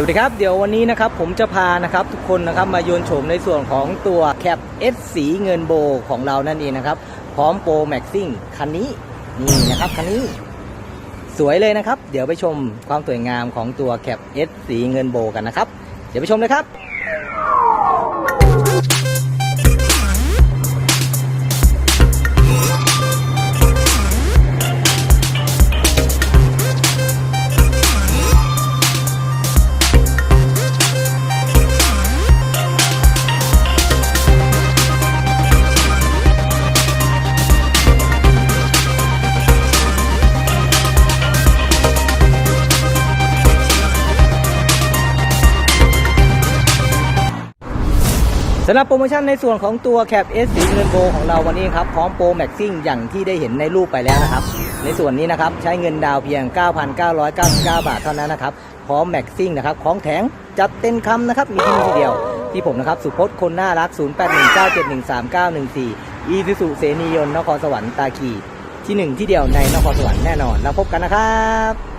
สวัสดีครับ เดี๋ยววันนี้นะครับผมจะพานะครับทุกคนนะครับมาโยนโฉมในส่วนของตัวแคป S สีเงินโบของเรานั่นเองนะครับ พร้อมโปรแม็กซิ่งคันนี้นี่นะครับคันนี้ สวยเลยนะครับ เดี๋ยวไปชมความสวยงามของตัวแคป S สีเงินโบกันนะครับ เดี๋ยวไปชมเลยครับ สำหรับโปรโมชั่นในส่วนของตัวแคป S สีเงินโบของเราวันนี้ครับ พร้อมโปรแม็กซิ่งอย่างที่ได้เห็นในรูปไปแล้วนะครับ ในส่วนนี้นะครับ ใช้เงินดาวเพียง 9,999 บาทเท่านั้นนะครับ พร้อมแม็กซิ่งนะครับ ของแถงจัดเต็มคำนะครับ มีที่นี่ทีเดียว ที่ผมนะครับ สุพจน์คนน่ารัก 0819713914 อีซูซูเสนียนนครสวรรค์ตาคีที่หนึ่งที่เดียวในนครสวรรค์แน่นอน แล้วพบกันนะครับ